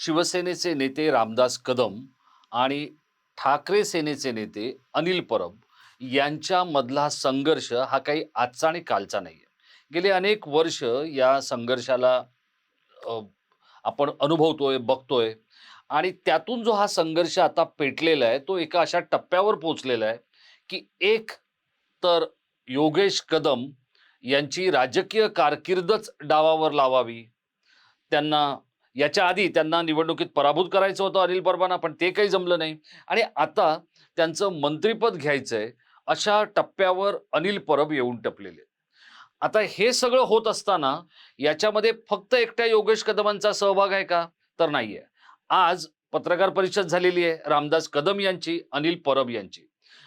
शिवसेनेचे नेते रामदास कदम आणि ठाकरे सेनेचे नेते अनिल परब यांच्यामधला संघर्ष हा काही आजचा आणि कालचा नाही आहे गेले अनेक वर्ष या संघर्षाला आपण अनुभवतोय बघतोय आणि त्यातून जो हा संघर्ष आता पेटलेला आहे तो एका अशा टप्प्यावर पोचलेला आहे की एक तर योगेश कदम यांची राजकीय कारकीर्दच डावावर लावावी त्यांना याच्या आधी त्यांना निवडणुकीत पराभूत करायचं होतं अनिल परबांना पण ते काही जमलं नाही. आणि आता त्यांचं मंत्रिपद घ्यायचंय अशा टप्प्यावर अनिल परब येऊन टपलेले. आता हे सगळं होत असताना याच्यामध्ये फक्त एकट्या योगेश कदमांचा सहभाग आहे का? तर नाहीये. आज पत्रकार परिषद झालेली आहे रामदास कदम यांची अनिल परब यांची.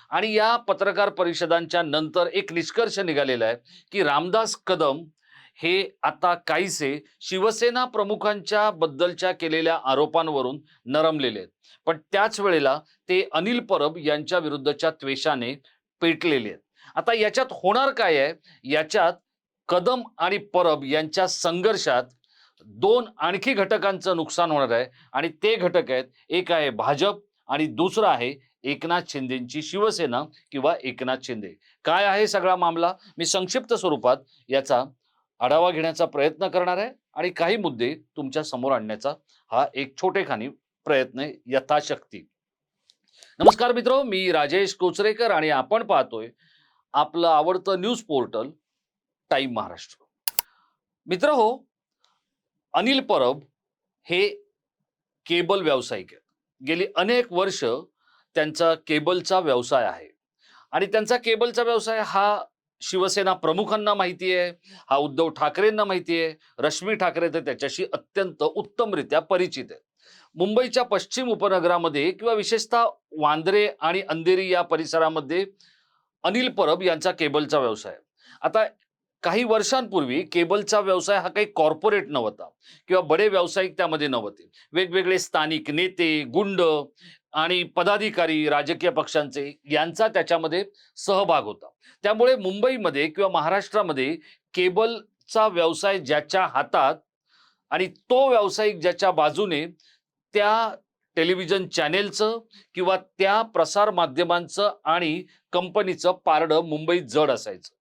आणि या पत्रकार परिषदांच्या नंतर एक निष्कर्ष निघालेला आहे की रामदास कदम हे आता काहीसे शिवसेना प्रमुखांच्या बद्दलच्या केलेल्या आरोपांवरून नरमलेले आहेत. पण त्याच वेळेला ते अनिल परब यांच्या विरुद्धच्या त्वेषाने पेटलेले आहेत. आता याच्यात होणार काय आहे? याच्यात कदम आणि परब यांच्या संघर्षात दोन आणखी घटकांचं नुकसान होणार आहे आणि ते घटक आहेत. एक आहे भाजप आणि दुसरं आहे एकनाथ शिंदेची शिवसेना किंवा एकनाथ शिंदे. काय आहे सगळा मामला? मी संक्षिप्त स्वरूपात याचा आढावा घेण्याचा प्रयत्न करणार आहे आणि काही मुद्दे तुमच्यासमोर आणण्याचा हा एक छोटेखानी प्रयत्न आहे यथाशक्ती. नमस्कार मित्र मी राजेश कोचरेकर आणि आपण पाहतोय आपलं आवडतं न्यूज पोर्टल टाइम महाराष्ट्र. मित्र हो अनिल परब हे केबल व्यावसायिक आहेत. गेली अनेक वर्ष त्यांचा केबलचा व्यवसाय आहे. आणि त्यांचा केबलचा व्यवसाय हा शिवसेना प्रमुखांना माहिती आहे हा उद्धव ठाकरेंना माहिती आहे रश्मी ठाकरे तर त्याच्याशी अत्यंत उत्तमरित्या परिचित आहे. मुंबईच्या पश्चिम उपनगरामध्ये किंवा विशेषतः वांद्रे आणि अंधेरी या परिसरामध्ये अनिल परब यांचा केबलचा व्यवसाय आता काही वर्षांपूर्वी केबलचा व्यवसाय हा काही कॉर्पोरेट नव्हता किंवा बडे व्यावसायिक त्यामध्ये नव्हते. वेगवेगळे स्थानिक नेते गुंड आणि पदाधिकारी राजकीय पक्षांचे यांचा त्याच्यामध्ये सहभाग होता. त्यामुळे मुंबईमध्ये किंवा महाराष्ट्रामध्ये केबलचा व्यवसाय ज्याच्या हातात आणि तो व्यावसायिक ज्याच्या बाजूने त्या टेलिव्हिजन चॅनेलचं किंवा त्या प्रसार माध्यमांचं आणि कंपनीचं पारडं मुंबईत जड असायचं.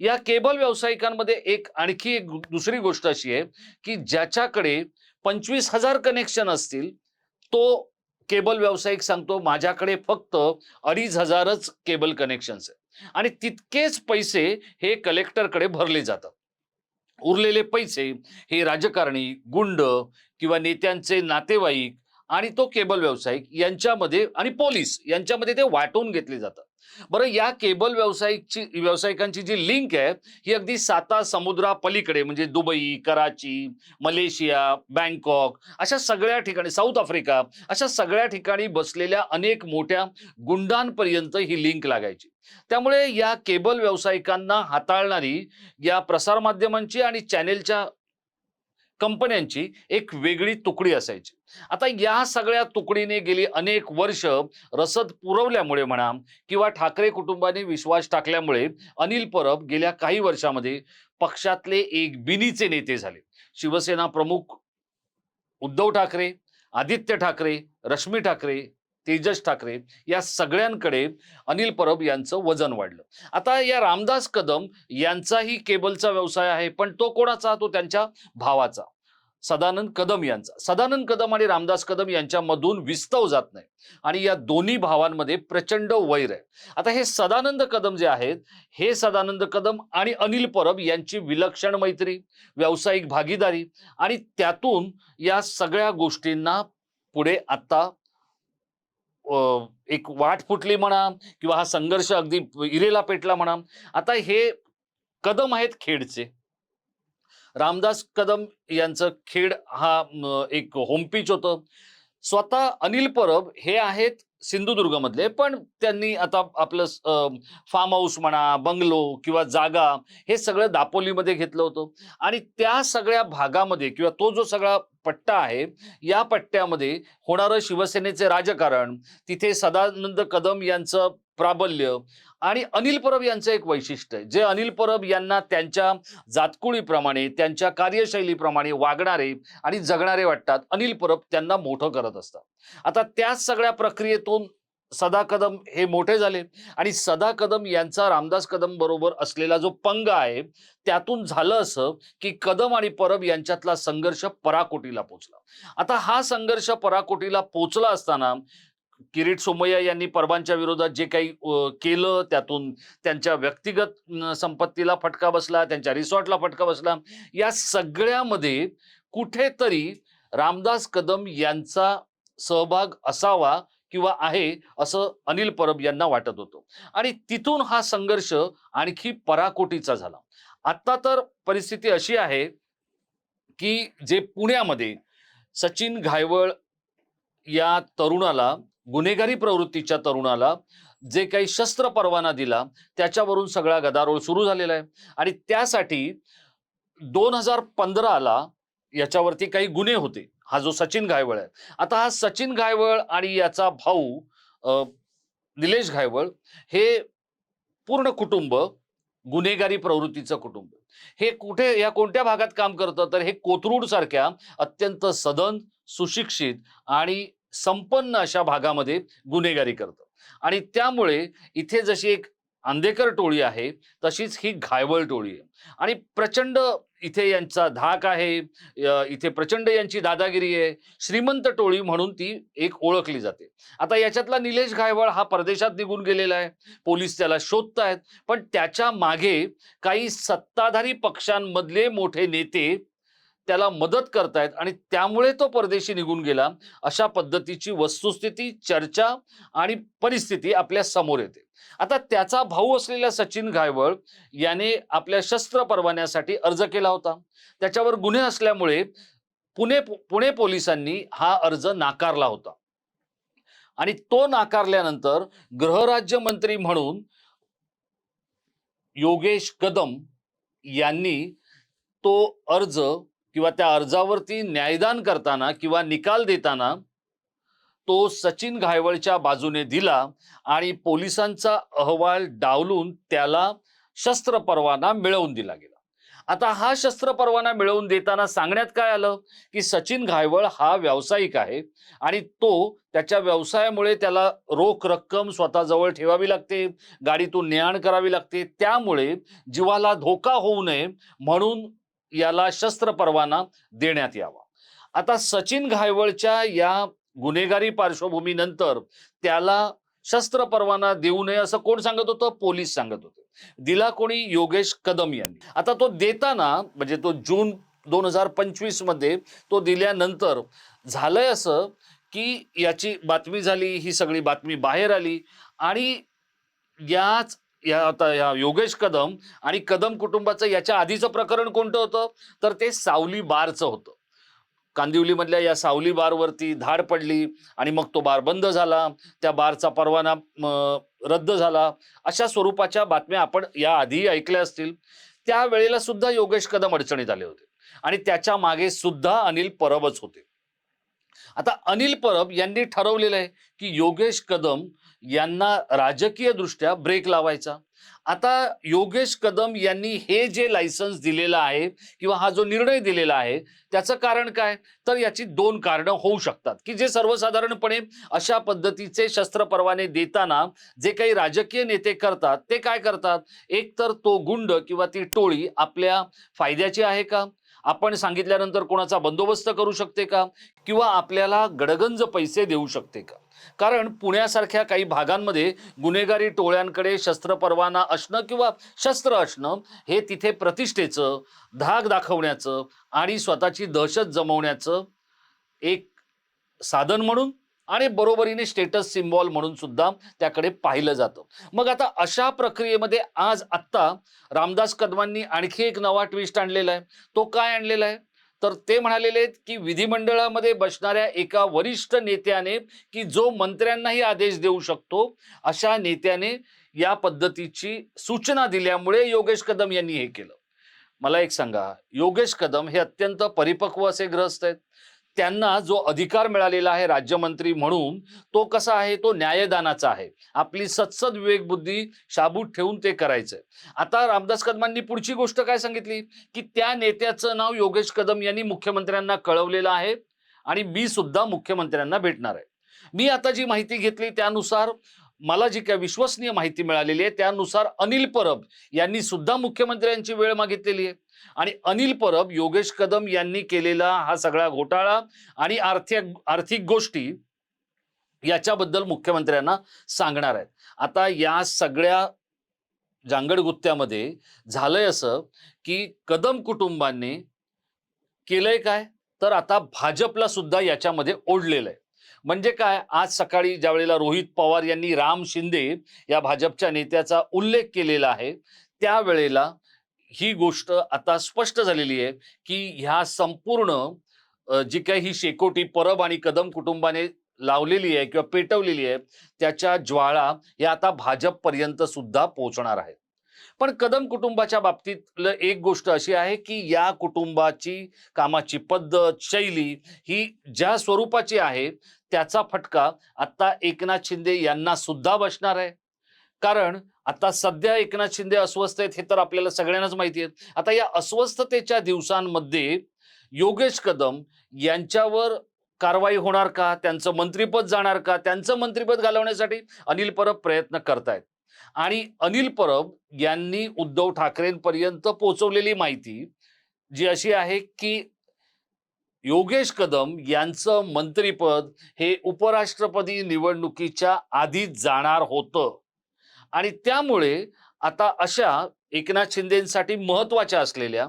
या केबल व्यावसायिकांमध्ये एक आणखी एक दुसरी गोष्ट अशी आहे की ज्याच्याकडे पंचवीस हजार कनेक्शन असतील तो केबल व्यावसायिक सांगतो माझ्याकडे फक्त अडीच हजारच केबल कनेक्शन्स आहे आणि तितकेच पैसे हे कलेक्टरकडे भरले जातात. उरलेले पैसे हे राजकारणी गुंड किंवा नेत्यांचे नातेवाईक आणि तो केबल व्यावसायिक यांच्यामध्ये आणि पोलीस यांच्यामध्ये ते वाटून घेतले जातात. बरं या केबल व्यावसायिकची व्यावसायिकांची जी लिंक आहे ही अगदी साता समुद्रापलीकडे म्हणजे दुबई कराची मलेशिया बँकॉक अशा सगळ्या ठिकाणी साऊथ आफ्रिका अशा सगळ्या ठिकाणी बसलेल्या अनेक मोठ्या गुंडांपर्यंत ही लिंक लागायची. त्यामुळे या केबल व्यावसायिकांना हाताळणारी या प्रसारमाध्यमांची आणि चॅनेलच्या कंपन्यांची एक वेगळी तुकडी असायची. आता या सगळ्या तुकडीने गेली अनेक वर्ष रसद पुरवल्यामुळे म्हणा किंवा ठाकरे कुटुंबाने विश्वास टाकल्यामुळे अनिल परब गेल्या काही वर्षामध्ये पक्षातले एक बिनीचे नेते झाले. शिवसेना प्रमुख उद्धव ठाकरे आदित्य ठाकरे रश्मी ठाकरे तेजस ठाकरे या सगळ्यांकडे अनिल परब यांचं वजन वाढलं. आता या रामदास कदम यांचाही केबलचा व्यवसाय आहे पण तो कोणाचा? तो त्यांच्या भावाचा. सदानंद कदम यांचा. सदानंद कदम आणि रामदास कदम यांच्यामधून विस्तव जात नाही. आणि या दोन्ही भावांमध्ये प्रचंड वैर आहे. आता हे सदानंद कदम जे आहेत हे सदानंद कदम आणि अनिल परब यांची विलक्षण मैत्री व्यावसायिक भागीदारी आणि त्यातून या सगळ्या गोष्टींना पुढे आता एक वाट फुटली म्हणा किंवा हा संघर्ष अगदी इरेला पेटला म्हणा. आता हे कदम आहेत खेडचे. रामदास कदम यांचं खेड हा एक होमपिच होतं. स्वतः अनिल परब हे आहेत सिंधुदुर्गमधले पण त्यांनी आता आपलं फार्म हाऊस म्हणा बंगलो किंवा जागा हे सगळं दापोलीमध्ये घेतलं होतं. आणि त्या सगळ्या भागामध्ये किंवा तो जो सगळा पट्टा आहे या पट्ट्यामध्ये होणारं शिवसेनेचे राजकारण तिथे सदानंद कदम यांचं प्राबल्य आणि अनिल परब यांचं एक वैशिष्ट्य आहे. जे अनिल परब यांना त्यांच्या जातकुळीप्रमाणे त्यांच्या कार्यशैलीप्रमाणे वागणारे आणि जगणारे वाटतात अनिल परब त्यांना मोठं करत असतात. आता त्याच सगळ्या प्रक्रियेतून सदा कदम हे मोठे झाले आणि सदा कदम यांचा रामदास कदम बरोबर असलेला जो पंग आहे त्यातून झालं असं की कदम आणि परब यांच्यातला संघर्ष पराकोटीला पोचला. आता हा संघर्ष पराकोटीला पोचला असताना किरीट सोमय्या यांनी परबांच्या विरोधात जे काही केलं त्यातून त्यांच्या व्यक्तिगत संपत्तीला फटका बसला त्यांच्या रिसॉर्टला फटका बसला. या सगळ्यामध्ये कुठेतरी रामदास कदम यांचा सहभाग असावा किंवा आहे असं अनिल परब यांना वाटत होतं. आणि तिथून हा संघर्ष आणखी पराकोटीचा झाला. आत्ता तर परिस्थिती अशी आहे की जे पुण्यामध्ये सचिन घायवळ या तरुणाला गुन्हेगारी प्रवृत्तीच्या तरुणाला जे काही शस्त्र परवाना दिला त्याच्यावरून सगळा गदारोळ सुरू झालेला आहे. आणि त्यासाठी दोन हजार पंधराला याच्यावरती काही गुन्हे होते. हा जो सचिन घायवळ आहे. आता हा सचिन घायवळ आणि याचा भाऊ निलेश घायवळ हे पूर्ण कुटुंब गुन्हेगारी प्रवृत्तीचं कुटुंब. हे कुठे या कोणत्या भागात काम करतं? तर हे कोथरूड सारख्या अत्यंत सदन सुशिक्षित आणि संपन्न अशा भागामध्ये गुन्हेगारी करतं. आणि त्यामुळे इथे जशी एक आंदेकर टोळी आहे तशीच ही घायवळ टोळी आहे. आणि प्रचंड इथे यांचा धाक आहे इथे प्रचंड यांची दादागिरी आहे. श्रीमंत टोळी म्हणून ती एक ओळखली जाते. आता याच्यातला निलेश घायवळ हा परदेशात निघून गेलेला आहे. पोलीस त्याला शोधतायत. पण त्याच्यामागे काही सत्ताधारी पक्षांमधले मोठे नेते त्याला मदत करतायत आणि त्यामुळे तो परदेशी निघून गेला. अशा पद्धतीची वस्तुस्थिती चर्चा आणि परिस्थिती आपल्यासमोर येते. आता त्याचा भाऊ असलेल्या सचिन घायवळ याने आपल्या शस्त्र परवान्यासाठी अर्ज केला होता. त्याच्यावर गुन्हे असल्यामुळे पुणे पुणे पोलिसांनी हा अर्ज नाकारला होता. आणि तो नाकारल्यानंतर गृहराज्यमंत्री म्हणून योगेश कदम यांनी तो अर्ज किंवा त्या अर्जावरती न्यायदान करताना किंवा निकाल देताना तो सचिन घायवळच्या बाजूने दिला आणि पोलिसांचा अहवाल डावलून त्याला शस्त्र परवाना मिळवून दिला गेला. आता हा शस्त्र परवाना मिळवून देताना सांगण्यात काय आलं? की सचिन घायवळ हा व्यावसायिक आहे आणि तो त्याच्या व्यवसायामुळे त्याला रोख रक्कम स्वतःजवळ ठेवावी लागते गाडीतून ने आण करावी लागते. त्यामुळे जीवाला धोका होऊ नये म्हणून याला शस्त्र परवाना देण्यात यावा. आता सचिन घायवळच्या या गुन्हेगारी पार्श्वभूमीनंतर त्याला शस्त्र परवाना देऊ नये असं कोण सांगत होतं? पोलीस सांगत होते. दिला कोणी? योगेश कदम यांनी. आता तो देताना म्हणजे तो जून दोन हजार पंचवीसमध्ये तो दिल्यानंतर झालंय असं की याची बातमी झाली ही सगळी बातमी बाहेर आली आणि याच या आता या योगेश कदम आणि कदम कुटुंबाचं याच्या आधीचं प्रकरण कोणतं होतं? तर ते सावली बारचं होतं. कांदिवलीमधल्या या सावली बारवरती धाड पडली आणि मग तो बार बंद झाला. त्या बारचा परवाना रद्द झाला. अशा स्वरूपाच्या बातम्या आपण या आधी ऐकल्या असतील. त्यावेळेला सुद्धा योगेश कदम अडचणीत आले होते. आणि त्याच्यामागे सुद्धा अनिल परबच होते. आता अनिल परब यांनी ठरवलेलं आहे की योगेश कदम यांना राजकीय दृष्ट्या ब्रेक लावायचा. आता योगेश कदम यांनी हे जे लायसन्स दिलेलं आहे किंवा हा जो निर्णय दिलेला आहे त्याचं कारण काय? तर याची दोन कारणं होऊ शकतात. की जे सर्वसाधारणपणे अशा पद्धतीचे शस्त्र परवाने देताना जे काही राजकीय नेते करतात ते काय करतात? एक तर तो गुंड किंवा ती टोळी आपल्या फायद्याची आहे का? आपण सांगितल्यानंतर कोणाचा बंदोबस्त करू शकते का? किंवा आपल्याला गडगंज पैसे देऊ शकते का? कारण पुण्यासारख्या काही भागांमध्ये गुन्हेगारी टोळ्यांकडे शस्त्र परवाना असणं किंवा शस्त्र असणं हे तिथे प्रतिष्ठेचं धाक दाखवण्याचं आणि स्वतःची दहशत जमवण्याचं एक साधन म्हणून आणि बरोबरीने स्टेटस सिम्बॉल म्हणून सुद्धा त्याकडे पाहिलं जातं. मग आता अशा प्रक्रियेमध्ये आज आत्ता रामदास कदमांनी आणखी एक नवा ट्विस्ट आणलेला आहे. तो काय आणलेला आहे? तर ते म्हणालेले आहेत की विधिमंडळामध्ये बसणाऱ्या एका वरिष्ठ नेत्याने की जो मंत्र्यांनाही आदेश देऊ शकतो अशा नेत्याने या पद्धतीची सूचना दिल्यामुळे योगेश कदम यांनी हे केलं. मला एक सांगा योगेश कदम हे अत्यंत परिपक्व असे ग्रस्त आहेत. त्यांना जो अधिकार मिळालेला आहे राज्यमंत्री म्हणून तो कसा आहे? तो न्यायदानाचा आहे. आपली सत्सद विवेकबुद्धी शाबूत ठेवून ते करायचंय. आता रामदास कदमांनी पुढची गोष्ट काय सांगितली? की त्या नेत्याचं नाव योगेश कदम यांनी मुख्यमंत्र्यांना कळवलेलं आहे आणि मी सुद्धा मुख्यमंत्र्यांना भेटणार आहे. मी आता जी माहिती घेतली त्यानुसार मला जी काय विश्वसनीय माहिती मिळालेली आहे त्यानुसार अनिल परब यांनी सुद्धा मुख्यमंत्र्यांची वेळ मागितलेली आहे. आणि अनिल परब योगेश कदम यांनी केलेला हा सगळा घोटाळा आणि आर्थिक आर्थिक गोष्टी याच्याबद्दल मुख्यमंत्र्यांना सांगणार आहेत. आता या सगळ्या जांगडगुत्त्यामध्ये झालंय असं की कदम कुटुंबांनी केलंय काय? तर आता भाजपला सुद्धा याच्यामध्ये ओढलेलं आहे म्हणजे काय? आज सकाळी ज्या वेळेला रोहित पवार यांनी राम शिंदे या भाजपच्या नेत्याचा उल्लेख केलेला आहे त्यावेळेला ही गोष्ट आता स्पष्ट झालेली आहे की ह्या संपूर्ण जी काही ही शेकोटी परब आणि कदम कुटुंबाने लावलेली आहे किंवा पेटवलेली आहे त्याच्या ज्वाळा या आता भाजपपर्यंत सुद्धा पोहोचणार आहेत पण कदम कुटुंबाच्या बाबतीतलं एक गोष्ट अशी आहे की या कुटुंबाची कामाची पद्धत शैली ही ज्या स्वरूपाची आहे त्याचा फटका आता एकनाथ शिंदे यांना सुद्धा बसणार आहे. कारण आता सध्या एकनाथ शिंदे अस्वस्थ आहेत हे तर आपल्याला सगळ्यांनाच माहिती आहे आता या अस्वस्थतेच्या दिवसांमध्ये योगेश कदम यांच्यावर कारवाई होणार का? त्यांचं मंत्रीपद जाणार का? त्यांचं मंत्रीपद घालवण्यासाठी अनिल परब प्रयत्न करतायत. आणि अनिल परब यांनी उद्धव ठाकरेंपर्यंत पोहोचवलेली माहिती जी अशी आहे की योगेश कदम यांचं मंत्रीपद हे उपराष्ट्रपती निवडणुकीच्या आधीच जाणार होतं. आणि त्यामुळे आता अशा एकनाथ शिंदेसाठी महत्त्वाच्या असलेल्या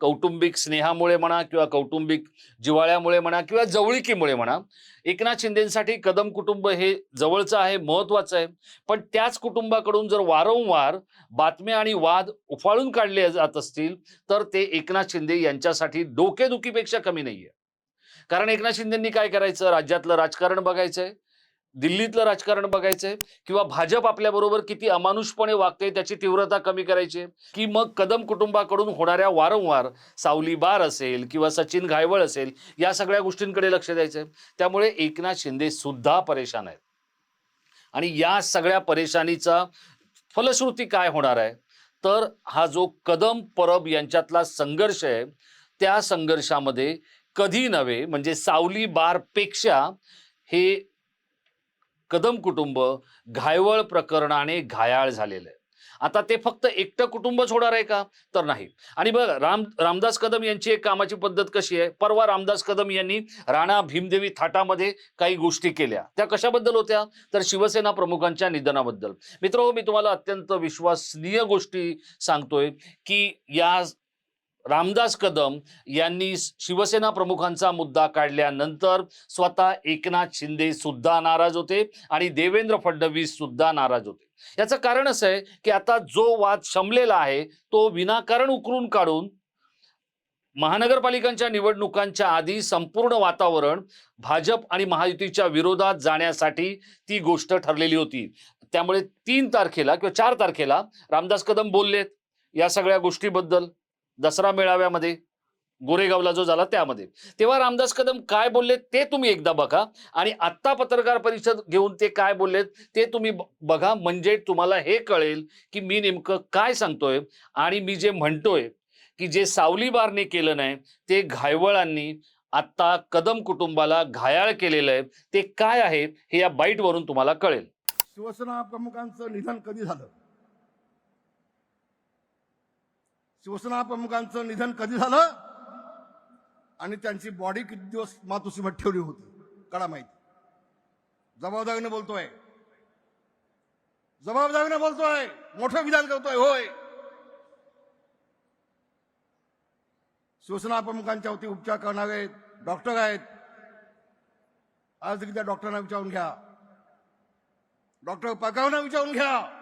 कौटुंबिक स्नेहामुळे म्हणा किंवा कौटुंबिक जिव्हाळ्यामुळे म्हणा किंवा जवळिकीमुळे म्हणा एकनाथ शिंदेसाठी कदम कुटुंब हे जवळचं आहे महत्वाचं आहे. पण त्याच कुटुंबाकडून जर वारंवार बातम्या आणि वाद उफाळून काढले जात असतील तर ते एकनाथ शिंदे यांच्यासाठी डोकेदुखीपेक्षा कमी नाहीये. कारण एकनाथ शिंदेंनी काय करायचं? राज्यातलं राजकारण बघायचंय. दिल्लीतलं राजकारण बघायचंय किंवा भाजप आपल्याबरोबर किती अमानुषपणे वागते त्याची तीव्रता कमी करायची आहे, की मग कदम कुटुंबाकडून होणाऱ्या वारंवार सावली बार असेल किंवा सचिन घायवळ असेल या सगळ्या गोष्टींकडे लक्ष द्यायचंय? त्यामुळे एकनाथ शिंदे सुद्धा परेशान आहेत. आणि या सगळ्या परेशानीचा फलश्रुती काय होणार आहे? तर हा जो कदम परब यांच्यातला संघर्ष आहे त्या संघर्षामध्ये कधी नव्हे म्हणजे सावली बारपेक्षा हे कदम कुटुंब घायवळ प्रकरणाने घायाळ झालेलं आहे. आता ते फक्त एकटं कुटुंबच होणार आहे का? तर नाही. आणि बघ राम रामदास कदम यांची एक कामाची पद्धत कशी आहे? परवा रामदास कदम यांनी राणा भीमदेवी थाटामध्ये काही गोष्टी केल्या. त्या कशाबद्दल होत्या? तर शिवसेना प्रमुखांच्या निधनाबद्दल. मित्र मी तुम्हाला अत्यंत विश्वसनीय गोष्टी सांगतोय की या रामदास कदम यांनी शिवसेना प्रमुखांचा मुद्दा काढल्यानंतर स्वतः एकनाथ शिंदे सुद्धा नाराज होते आणि देवेंद्र फडणवीस सुद्धा नाराज होते. याचं कारण असं आहे की आता जो वाद शमलेला आहे तो विनाकारण उकरून काढून महानगरपालिकांच्या निवडणुकांच्या आधी संपूर्ण वातावरण भाजप आणि महायुतीच्या विरोधात जाण्यासाठी ती गोष्ट ठरलेली होती. त्यामुळे तीन तारखेला किंवा चार तारखेला रामदास कदम बोललेत या सगळ्या गोष्टीबद्दल. दसरा मेळाव्यामध्ये गोरेगावला जो झाला त्यामध्ये. तेव्हा रामदास कदम काय बोलले ते तुम्ही एकदा बघा आणि आत्ता पत्रकार परिषद घेऊन ते काय बोललेत ते तुम्ही बघा. म्हणजे तुम्हाला हे कळेल की मी नेमकं काय सांगतोय आणि मी जे म्हणतोय की जे सावली बारने केलं नाही ते घायवळांनी आत्ता कदम कुटुंबाला घायाळ केलेलं आहे. ते काय आहे हे या बाईटवरून तुम्हाला कळेल. शिवसेना प्रमुखांचं निधन कधी झालं? शिवसेना प्रमुखांचं निधन कधी झालं? आणि त्यांची बॉडी किती दिवस मातोश्रीमध्ये ठेवली होती? कळा माहिती. जबाबदारीने बोलतोय. जबाबदारीने बोलतोय. मोठं विधान करतोय होय. शिवसेना प्रमुखांच्या वरती उपचार करणारे डॉक्टर आहेत. आज त्या डॉक्टरांना विचारून घ्या. डॉक्टर पकावना विचारून घ्या.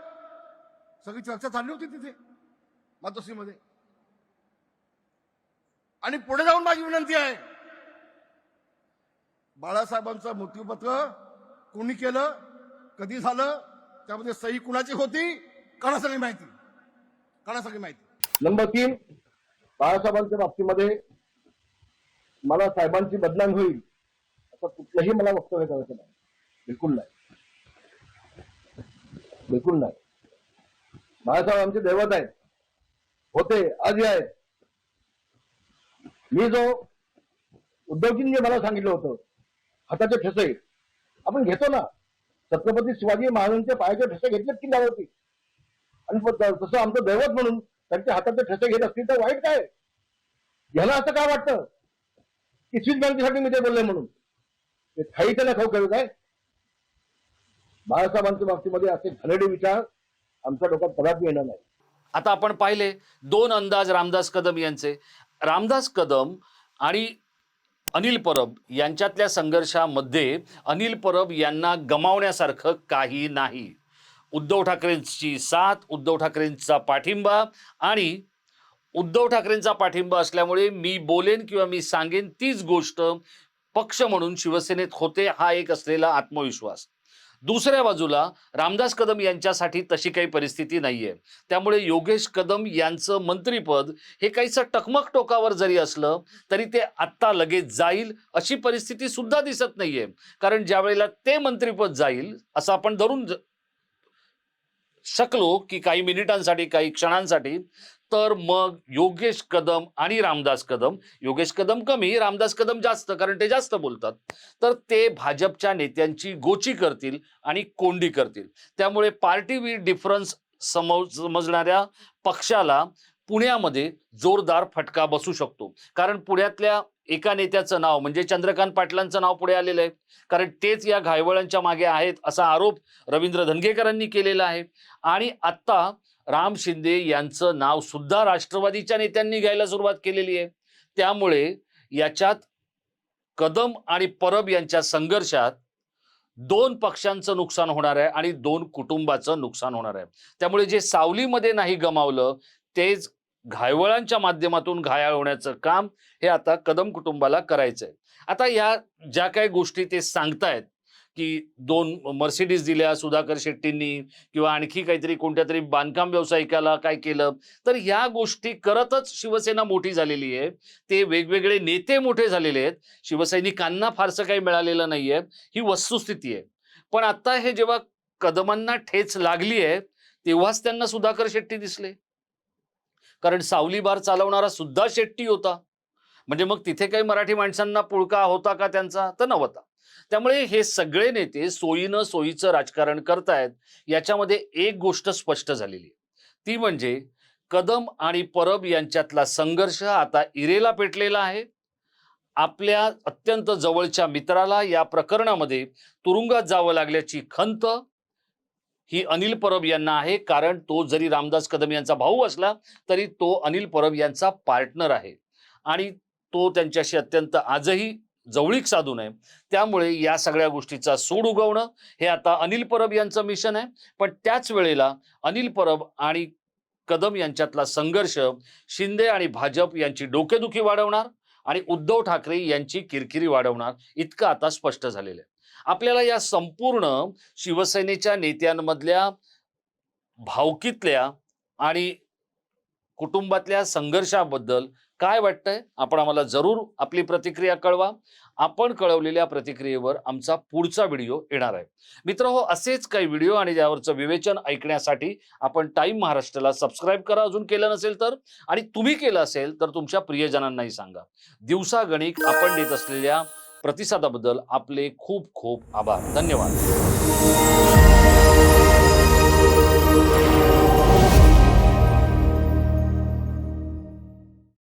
सगळी चर्चा चालली होती तिथे मातोश्रीमध्ये. आणि पुढे जाऊन माझी विनंती आहे बाळासाहेबांचं मृत्यूपत्र कोणी केलं कधी झालं त्यामध्ये सही कुणाची होती कणा सगळी माहिती कणा सगळी माहिती. नंबर तीन बाळासाहेबांच्या बाबतीमध्ये मला साहेबांची बदनाम होईल असं कुठलंही मला वक्तव्य करायचं नाही. बिलकुल नाही. बिलकुल नाही. बाळासाहेब आमचे दैवत आहेत. होते आजही आहेत. मी जो उद्धवजींनी जे मला सांगितलं होतं हाताचे ठसे आपण घेतो ना. छत्रपती शिवाजी महाराजांच्या पायाचे ठसे घेतलेत की होती आणि तसं आमचं दैवत म्हणून त्यांच्या हाताचे ठसे घेत असतील तर वाईट काय? ह्याला असं काय वाटतं? की स्विस बँकेसाठी मी ते बोलले म्हणून. ते खाई त्याला खाऊ करू काय? बाळासाहेबांच्या बाबतीमध्ये असे घाणेरडे विचार आमच्या डोक्यात कदापि येणार नाही. आता आपण पाहिले दोन अंदाज रामदास कदम यांचे. रामदास कदम आणि अनिल परब यांच्यातल्या संघर्षामध्ये अनिल परब यांना गमावण्यासारखं काही नाही. उद्धव ठाकरेंची साथ उद्धव ठाकरेंचा पाठिंबा आणि उद्धव ठाकरेंचा पाठिंबा असल्यामुळे मी बोलेन किंवा मी सांगेन तीच गोष्ट पक्ष म्हणून शिवसेनेत होते हा एक असलेला आत्मविश्वास. दुसऱ्या बाजूला रामदास कदम यांच्यासाठी तशी काही परिस्थिती नाहीये. त्यामुळे योगेश कदम यांचं मंत्रीपद हे काहीसं टकमक टोकावर जरी असलं तरी ते आत्ता लगेच जाईल अशी परिस्थिती सुद्धा दिसत नाहीये. कारण ज्या वेळेला ते मंत्रीपद जाईल असं आपण धरून शकलो की काही मिनिटांसाठी काही क्षणांसाठी तर मग योगेश कदम आणि रामदास कदम योगेश कदम कमी रामदास कदम जास्त कारण ते जास्त बोलतात. तर ते भाजपच्या नेत्यांची गोची करतील आणि कोंडी करतील. त्यामुळे पार्टी वी डिफरन्स समज समजणाऱ्या पक्षाला पुण्यामध्ये जोरदार फटका बसू शकतो. कारण पुण्यातल्या एका नेत्याचं नाव म्हणजे चंद्रकांत पाटलांचं नाव पुढे आलेलं आहे. कारण तेच या घायवळांच्या मागे आहेत असा आरोप रवींद्र धनगेकरांनी केलेला आहे. आणि आत्ता राम शिंदे यांचं नाव सुद्धा राष्ट्रवादीच्या नेत्यांनी घ्यायला सुरुवात केलेली आहे. त्यामुळे याच्यात कदम आणि परब यांच्या संघर्षात दोन पक्षांचं नुकसान होणार आहे आणि दोन कुटुंबाचं नुकसान होणार आहे. त्यामुळे जे सावलीमध्ये नाही गमावलं तेच घायवळांच्या माध्यमातून घायाळ होण्याचं काम हे आता कदम कुटुंबाला करायचं आहे आता या ज्या काही गोष्टी ते सांगतायत की दोन मर्सिडीज दिल्या सुधाकर शेट्टींनी किंवा आणखी काहीतरी कोणत्या तरी बांधकाम व्यावसायिकाला काय केलं. तर ह्या गोष्टी करतच शिवसेना मोठी झालेली आहे. ते वेगवेगळे नेते मोठे झालेले आहेत. शिवसैनिकांना फारसं काही मिळालेलं नाहीये. ही वस्तुस्थिती आहे. पण आता हे जेव्हा कदमांना ठेच लागली आहे तेव्हाच त्यांना सुधाकर शेट्टी दिसले. कारण सावली बार चालवणारा सुद्धा शेट्टी होता. म्हणजे मग तिथे काही मराठी माणसांना पुळका होता का त्यांचा? तर नव्हता. त्यामुळे हे सगळे नेते सोयीनं सोयीचं राजकारण करतायत याच्यामध्ये एक गोष्ट स्पष्ट झालेली आहे. ती म्हणजे कदम आणि परब यांच्यातला संघर्ष आता इरेला पेटलेला आहे. आपल्या अत्यंत जवळच्या मित्राला या प्रकरणामध्ये तुरुंगात जावं लागल्याची खंत ही अनिल परब यांना आहे. कारण तो जरी रामदास कदम यांचा भाऊ असला तरी तो अनिल परब यांचा पार्टनर आहे. आणि तो त्यांच्याशी अत्यंत आजही जवळीक साधून आहे त्यामुळे या सगळ्या गोष्टीचा सूड उगवणं हे आता अनिल परब यांचं मिशन आहे. पण त्याच वेळेला अनिल परब आणि कदम यांच्यातला संघर्ष शिंदे आणि भाजप यांची डोकेदुखी वाढवणार आणि उद्धव ठाकरे यांची किरकिरी वाढवणार इतकं आता स्पष्ट झालेलं आहे. आपल्याला या संपूर्ण शिवसेनेच्या नेत्यांमधल्या भावकीतल्या आणि कुटुंबातल्या संघर्षाबद्दल काय वाटतंय? आपण आम्हाला जरूर आपली प्रतिक्रिया कळवा. आपण कळवलेल्या प्रतिक्रियेवर आमचा पुढचा व्हिडिओ येणार आहे. मित्र हो असेच काही व्हिडिओ आणि त्यावरचं विवेचन ऐकण्यासाठी आपण टाईम महाराष्ट्राला सबस्क्राईब करा. अजून केलं नसेल तर आणि तुम्ही केलं असेल तर तुमच्या प्रियजनांनाही सांगा. दिवसागणिक आपण देत असलेल्या प्रतिसादाबद्दल आपले खूप खूप आभार. धन्यवाद.